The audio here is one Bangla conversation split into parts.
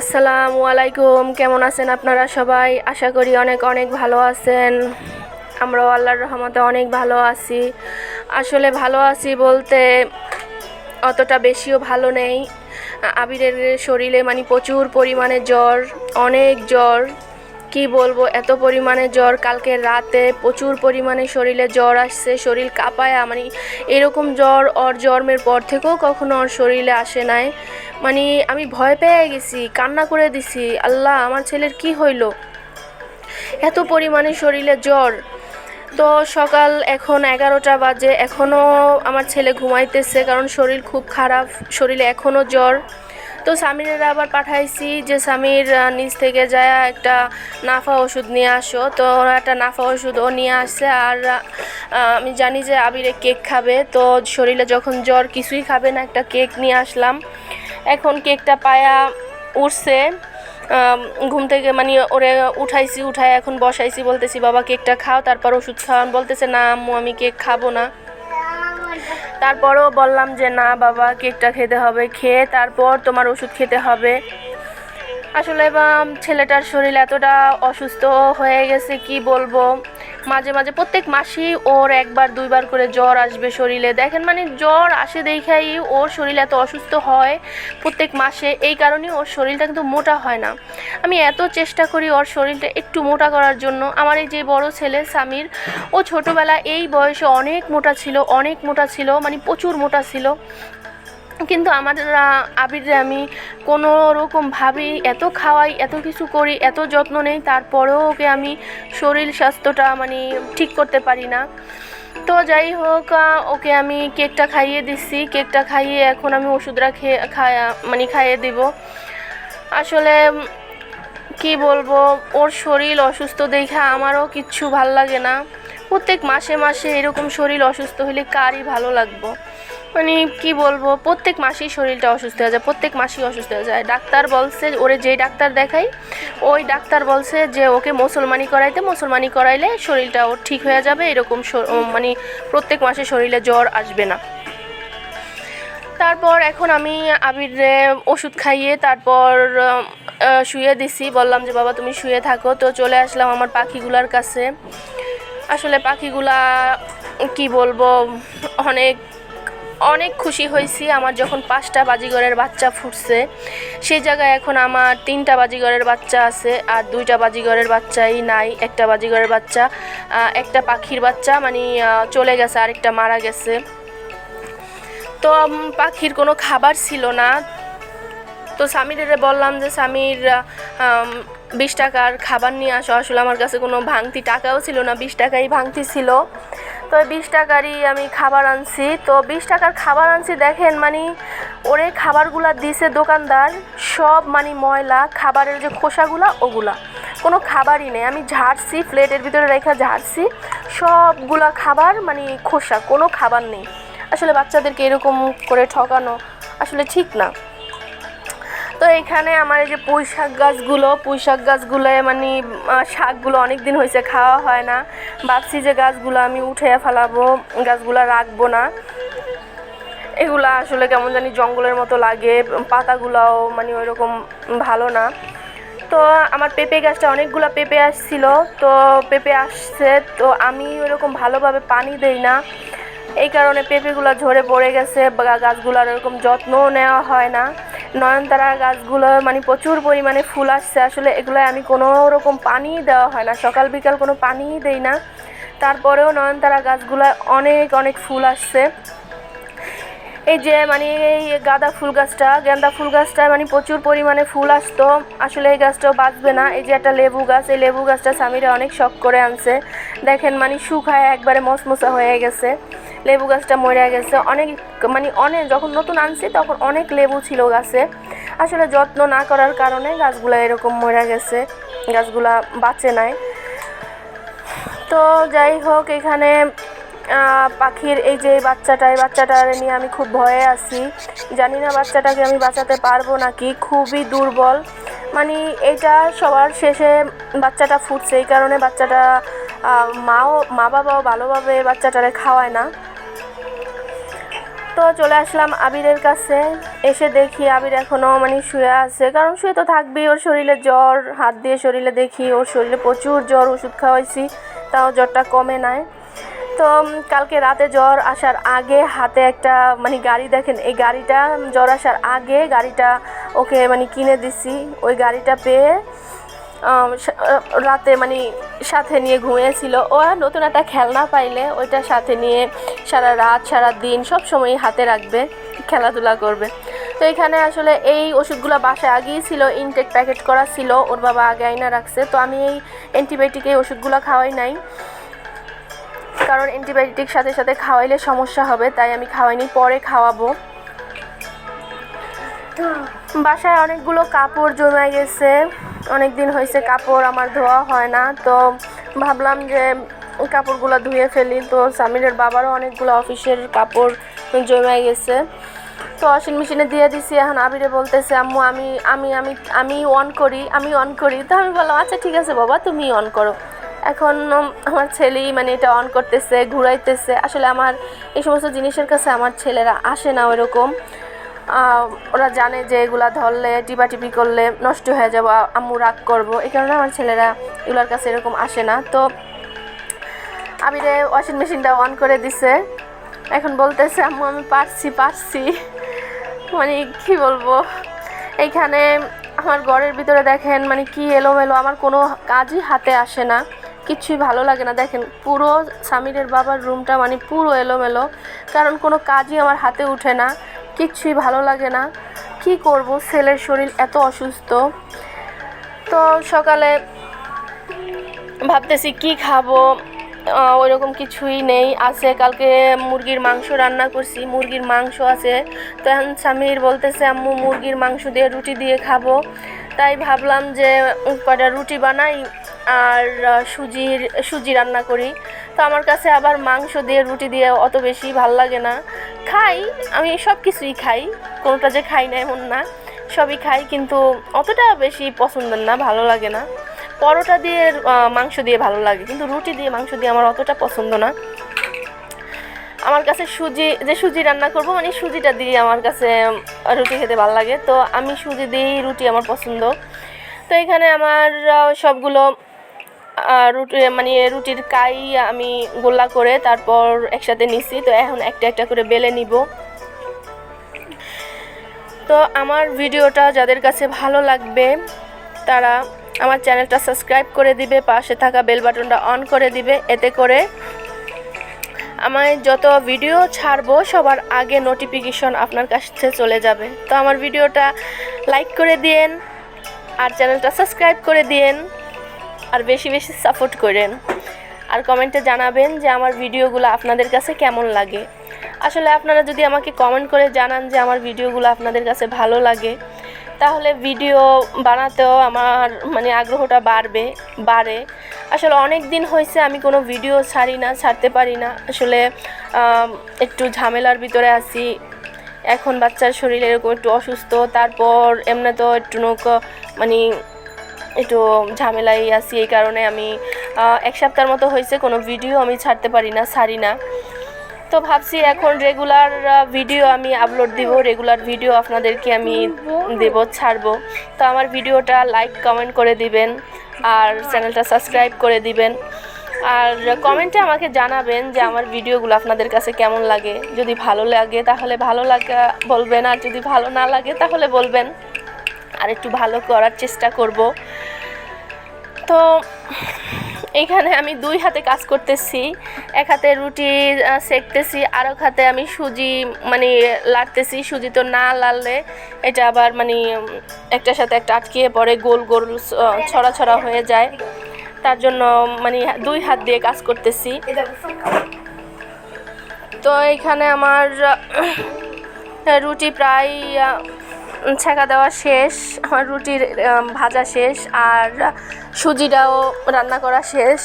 আসসালামু আলাইকুম, কেমন আছেন আপনারা সবাই? আশা করি অনেক অনেক ভালো আছেন। আমরাও আল্লাহর রহমতে অনেক ভালো আছি। আসলে ভালো আছি বলতে অতটা বেশিও ভালো নেই। আবিরের শরীরে মানে প্রচুর পরিমাণে জ্বর, অনেক জ্বর। কি বলব, এত পরিমাণে জ্বর, কালকে রাতে প্রচুর পরিমাণে শরীরে জ্বর আসছে, শরীর কাঁপায় মানে এরকম জ্বর ওর জন্মের পর থেকেও কখনো ওর শরীরে আসে নাই। মানে আমি ভয় পেয়ে গেছি, কান্না করে দিছি, আল্লাহ, আমার ছেলের কি হইল? এত পরিমাণে শরীরে জ্বর। তো সকাল এখন এগারোটা বাজে এখনও আমার ছেলে ঘুমাইতেছে কারণ শরীর খুব খারাপ, শরীরে এখনও জ্বর। তো স্বামীরা আবার পাঠাইছি যে স্বামীর নিচ থেকে যায় একটা নাফা ওষুধ নিয়ে আসো। তো ওরা একটা নাফা ওষুধ ও নিয়ে আসছে আর আমি জানি যে আবিরে কেক খাবে। তো শরীরে যখন জ্বর কিছুই খাবে না, একটা কেক নিয়ে আসলাম। এখন কেকটা পায়া উঠছে। ঘুম থেকে মানে ওরে উঠাইছি, উঠায় এখন বসাইছি, বলতেছি, বাবা, কেকটা খাও, তারপর ওষুধ খাওয়ান। বলতেছে, না, আম্মু, আমি কেক খাব না। তারপরও বললাম যে, না বাবা, কেকটা খেতে হবে। খেয়ে তারপর তোমার ওষুধ খেতে হবে। আসলে ছেলেটার শরীর এতটা অসুস্থ হয়ে গেছে, কি বলব? মাঝে মাঝে প্রত্যেক মাসেই ওর একবার, দুইবার করে জ্বর আসবে শরীরে। দেখেন মানে জ্বর আসে দেখাই ওর শরীর এত অসুস্থ হয় প্রত্যেক মাসে, এই কারণেই ওর শরীরটা কিন্তু মোটা হয় না। আমি এত চেষ্টা করি ওর শরীরটা একটু মোটা করার জন্য। আমার এই যে বড় ছেলে সামির, ও ছোটোবেলা এই বয়সে অনেক মোটা ছিল, অনেক মোটা ছিল মানে প্রচুর মোটা ছিল। কিন্তু আহ, আবিরে আমি কোনো রকমভাবেই এত খাওয়াই এত কিছু করি এত যত্ন নেই তারপরেও ওকে আমি শরীর স্বাস্থ্যটা মানে ঠিক করতে পারি না। তো যাই হোক ওকে আমি কেকটা খাইয়ে দিচ্ছি কেকটা খাইয়ে এখন আমি ওষুধটা খেয়ে খায়া মানে খাইয়ে দিব। আসলে কি বলব ওর শরীর অসুস্থ দেখে আমারও কিচ্ছু ভালো লাগে না। প্রত্যেক মাসে মাসে এরকম শরীর অসুস্থ হলে কারই ভালো লাগবো? মানে কি বলব, প্রত্যেক মাসেই শরীরটা অসুস্থ হয়ে যায়, প্রত্যেক মাসেই অসুস্থ হয়ে যায়। ডাক্তার বলছে ওরে যেই ডাক্তার দেখাই, ওই ডাক্তার বলছে যে, ওকে মুসলমানি করাইতে, মুসলমানি করাইলে শরীরটা ওর ঠিক হয়ে যাবে, এরকম মানে প্রত্যেক মাসে শরীরে জ্বর আসবে না। তারপর এখন আমি আবিরে ওষুধ খাইয়ে তারপর শুয়ে দিছি। বললাম যে, বাবা, তুমি শুয়ে থাকো। তো চলে আসলাম আমার পাখিগুলার কাছে। আসলে পাখিগুলা, কি বলব, অনেক অনেক খুশি হয়েছি। আমার যখন পাঁচটা বাজিগরের বাচ্চা ফুটছে সেই জায়গায় এখন আমার তিনটা বাজিগরের বাচ্চা আছে আর দুইটা বাজিগরের বাচ্চাই নাই, একটা বাজিগরের বাচ্চা একটা পাখির বাচ্চা মানে চলে গেছে, আরেকটা মারা গেছে। তো পাখির কোনো খাবার ছিল না। তো স্বামীরে বললাম যে, স্বামীর বিশ টাকার খাবার নিয়ে আসো। আসলে আমার কাছে কোনো ভাঙতি টাকাও ছিল না, বিশ টাকাই ভাঙতি ছিল। তো বিশ টাকারই আমি খাবার আনছি। তো বিশ টাকার খাবার আনছি দেখেন মানে ওরে খাবারগুলা দিছে দোকানদার, সব মানে ময়লা, খাবারের যে খোসাগুলা, ওগুলা। কোনো খাবারই নেই। আমি ঝাড়ছি, প্লেটের ভিতরে রেখা ঝাড়ছি, সবগুলা খাবার মানে খোসা, কোনো খাবার নেই। আসলে বাচ্চাদেরকে এরকম করে ঠকানো আসলে ঠিক না। তো এখানে আমার এই যে পুঁই শাক গাছগুলো, পুঁই শাক গাছগুলো মানে শাকগুলো অনেক দিন হয়েছে, খাওয়া হয় না। ভাবছি যে গাছগুলো আমি উঠে ফেলাবো, গাছগুলো রাখব না। এগুলা আসলে কেমন জানি জঙ্গলের মতো লাগে, পাতাগুলাও মানে ওইরকম ভালো না। তো আমার পেঁপে গাছটা, অনেকগুলো পেঁপে আসছিল, তো পেঁপে আসছে, তো আমি ওইরকম ভালোভাবে পানি দেই না। এই কারণে পেঁপেগুলো ঝরে পড়ে গেছে গাছগুলোর ওরকম যত্নও নেওয়া হয় না। নয়নতারা গাছগুলো মানে প্রচুর পরিমাণে ফুল আসছে। আসলে এগুলো আমি কোনো রকম পানি দেওয়া হয় না। সকাল বিকাল কোনো পানিই দেই না। তারপরেও নয়নতারা গাছগুলো অনেক অনেক ফুল আসছে। এই যে মানে এই গাঁদা ফুল গাছটা গেন্দা ফুল গাছটা মানে প্রচুর পরিমাণে ফুল আসতো। আসলে এই গাছটাও বাঁচবে না। এই যে একটা লেবু গাছ, এই লেবু গাছটা স্বামীরা অনেক শখ করে আনছে। দেখেন মানে শুকায়, একবারে মশমশা হয়ে গেছে। লেবু গাছটা মরে গেছে। অনেক মানে অনেক যখন নতুন আনছি তখন অনেক লেবু ছিল গাছে। আসলে যত্ন না করার কারণে গাছগুলা এরকম মরে গেছে। গাছগুলা বাঁচে নাই। তো যাই হোক, এখানে পাখির এই যে বাচ্চাটা, এই বাচ্চাটার নিয়ে আমি খুব ভয়ে আছি। জানি না বাচ্চাটাকে আমি বাঁচাতে পারব নাকি? খুবই দুর্বল। মানে এটা সবার শেষে বাচ্চাটা ফুটছে। এই কারণে বাচ্চাটা মাও মা বাবাও ভালোভাবে বাচ্চাটারে খাওয়ায় না। তো চলে আসলাম আবিরের কাছে। এসে দেখি আবির এখনও মানে শুয়ে আছে। কারণ শুয়ে তো থাকবেই, ওর শরীরে জ্বর, হাত দিয়ে শরীরে দেখি, ওর শরীরে প্রচুর জ্বর ওষুধ খাওয়াইছি, তাও জ্বরটা কমে নাই। তো কালকে রাতে জ্বর আসার আগে হাতে একটা মানে গাড়ি দেখেন, এই গাড়িটা জ্বর আসার আগে গাড়িটা ওকে মানে কিনে দিছি। ওই গাড়িটা পেয়ে রাতে মানে সাথে নিয়ে ঘুমিয়েছিল। ও নতুন একটা খেলনা পাইলে ওইটা সাথে নিয়ে সারা রাত, সারা দিন সব সময় হাতে রাখবে, খেলাধুলা করবে। তো এখানে আসলে এই ওষুধগুলো বাসায় আগেই ছিল ইনটেক প্যাকেট করা ছিল, ওর বাবা আগে আইনা রাখছে। তো আমি এই অ্যান্টিবায়োটিক এই ওষুধগুলো খাওয়াই নাই। কারণ অ্যান্টিবায়োটিক সাথে সাথে খাওয়াইলে সমস্যা হবে, তাই আমি খাওয়াইনি, পরে খাওয়াবো। বাসায় অনেকগুলো কাপড় জমে গেছে। অনেক দিন হয়েছে কাপড়, আমার ধোয়া হয় না, তো ভাবলাম যে কাপড়গুলো ধুয়ে ফেলি। তো সামিরের বাবারও অনেকগুলো অফিসের কাপড় জমে গেছে। তো ওয়াশিং মেশিনে দিয়ে দিছি, এখন আবিরে বলতেছে, আম্মু, আমি আমি আমি আমি অন করি, আমি অন করি। তো আমি বললাম আচ্ছা ঠিক আছে বাবা, তুমি অন করো। এখন আমার ছেলেই মানে এটা অন করতেছে, ঘুরাইতেছে। আসলে আমার এই সমস্ত জিনিসের কাছে আমার ছেলেরা আসে না ওইরকম। ওরা জানে যে এগুলা ধরলে টিপাটিপি করলে নষ্ট হয়ে যাব, আম্মু রাগ করব। এই কারণে আমার ছেলেরা এগুলোর কাছে এরকম আসে না। তো আবিরে ওয়াশিং মেশিনটা অন করে দিছে। এখন বলতেছে, আম্মু, আমি পারছি পারছি। মানে কি বলব? এইখানে আমার ঘরের ভিতরে দেখেন মানে কি এলোমেলো, আমার কোনো কাজই হাতে আসে না। কিছুই ভালো লাগে না। দেখেন, পুরো সামিরের বাবার রুমটা মানে পুরো এলোমেলো। কারণ কোনো কাজই আমার হাতে উঠে না। কিচ্ছুই ভালো লাগে না। কি করব? ছেলের শরীর এত অসুস্থ। তো সকালে ভাবতেছি কি খাব? ওইরকম কিছুই নেই। আছে, কালকে মুরগির মাংস রান্না করছি। মুরগির মাংস আছে। তো এখন স্বামীর বলতেছে, আম্মু, মুরগির মাংস দিয়ে রুটি দিয়ে খাব। তাই ভাবলাম যে কয়টা রুটি বানাই আর সুজির, সুজি রান্না করি। তো আমার কাছে আবার মাংস দিয়ে রুটি দিয়ে অত বেশি ভালো লাগে না। খাই, আমি সব কিছুই খাই। কোনোটা যে খাই না এমন না, সবই খাই, কিন্তু অতটা বেশি পছন্দের না, ভালো লাগে না। পরোটা দিয়ে মাংস দিয়ে ভালো লাগে, কিন্তু রুটি দিয়ে মাংস দিয়ে আমার অতটা পছন্দ না। আমার কাছে সুজি, যে সুজি রান্না করব মানে সুজিটা দিয়ে আমার কাছে রুটি খেতে ভালো লাগে। তো আমি সুজি দিয়েই রুটি আমার পছন্দ। তো এখানে আমার সবগুলো রুটি মানে রুটির কাই আমি গোল্লা করে তারপর একসাথে নিছি। তো এখন একটা একটা করে বেলে নিব। তো আমার ভিডিওটা যাদের কাছে ভালো লাগবে, তারা আমার চ্যানেলটা সাবস্ক্রাইব করে দিবে, পাশে থাকা বেল বাটনটা অন করে দিবে, এতে করে আমায় যত ভিডিও ছাড়বো, সবার আগে নোটিফিকেশন আপনার কাছে চলে যাবে। তো আমার ভিডিওটা লাইক করে দিয়েন, আর চ্যানেলটা সাবস্ক্রাইব করে দিয়েন। আর বেশি বেশি সাপোর্ট করেন। আর কমেন্টে জানাবেন যে আমার ভিডিওগুলো আপনাদের কাছে কেমন লাগে। আসলে আপনারা যদি আমাকে কমেন্ট করে জানান যে আমার ভিডিওগুলো আপনাদের কাছে ভালো লাগে, তাহলে ভিডিও বানাতেও আমার মানে আগ্রহটা বাড়বে, বাড়ে। আসলে অনেক দিন হয়েছে আমি কোনো ভিডিও ছাড়ি না, ছাড়তে পারি না। আসলে একটু ঝামেলার ভিতরে আছি। এখন বাচ্চার শরীর এরকম একটু অসুস্থ, তারপর এমনি তো একটু নৌকো মানে একটু ঝামেলাই আছি এই কারণে আমি এক সপ্তাহের মতো হয়েছে, কোনো ভিডিও আমি ছাড়তে পারি না, ছাড়ি না। তো ভাবছি এখন রেগুলার ভিডিও আমি আপলোড দিব রেগুলার ভিডিও আপনাদেরকে আমি দেব, ছাড়বো। তো আমার ভিডিওটা লাইক কমেন্ট করে দিবেন, আর চ্যানেলটা সাবস্ক্রাইব করে দিবেন। আর কমেন্টে আমাকে জানাবেন যে আমার ভিডিওগুলো আপনাদের কাছে কেমন লাগে। যদি ভালো লাগে তাহলে ভালো লাগা, বলবেন, আর যদি ভালো না লাগে তাহলে বলবেন। আর একটু ভালো করার চেষ্টা করব। তো এখানে আমি দুই হাতে কাজ করতেছি। এক হাতে রুটি সেকতেছি, আর এক হাতে আমি সুজি মানে লাড়তেছি সুজি তো না লাড়লে এটা আবার মানে একটার সাথে একটা আটকিয়ে পড়ে, গোল গোল ছড়া ছড়া হয়ে যায়। তার জন্য মানে দুই হাত দিয়ে কাজ করতেছি। তো এইখানে আমার রুটি প্রায় ছেঁকা দেওয়া শেষ আমার রুটির ভাজা শেষ আর সুজিটাও রান্না করা শেষ।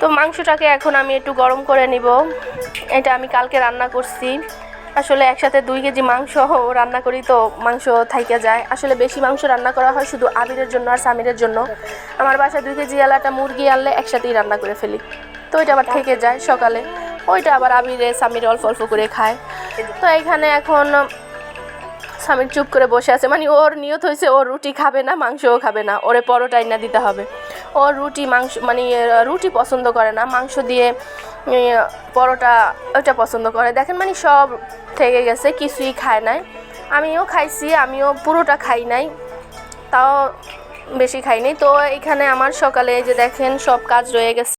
তো মাংসটাকে এখন আমি একটু গরম করে নিব। এটা আমি কালকে রান্না করছি। আসলে একসাথে দুই কেজি মাংস রান্না করি তো মাংস থাইকে যায়। আসলে বেশি মাংস রান্না করা হয় শুধু আবিরের জন্য আর সামিরের জন্য। আমার বাসায় দুই কেজি আলাটা মুরগি আনলে একসাথেই রান্না করে ফেলি। তো এটা আবার থেকে যায় সকালে। ওইটা আবার আবিরে সামির অল্প অল্প করে খায়। তো এখানে এখন স্বামীর চুপ করে বসে আছে। মানে ওর নিয়ত হয়েছে ও রুটি খাবে না, মাংসও খাবে না। ওরে পরোটা না দিতে হবে। ও রুটি, মাংস মানে রুটি পছন্দ করে না। মাংস দিয়ে পরোটা ওইটা পছন্দ করে। দেখেন মানে সব থেকে গেছে, কিছুই খায় নাই। আমিও খাইছি, আমিও পুরোটা খাই নাই। তাও বেশি খাইনি তো এখানে আমার সকালে যে দেখেন, সব কাজ রয়ে গেছে।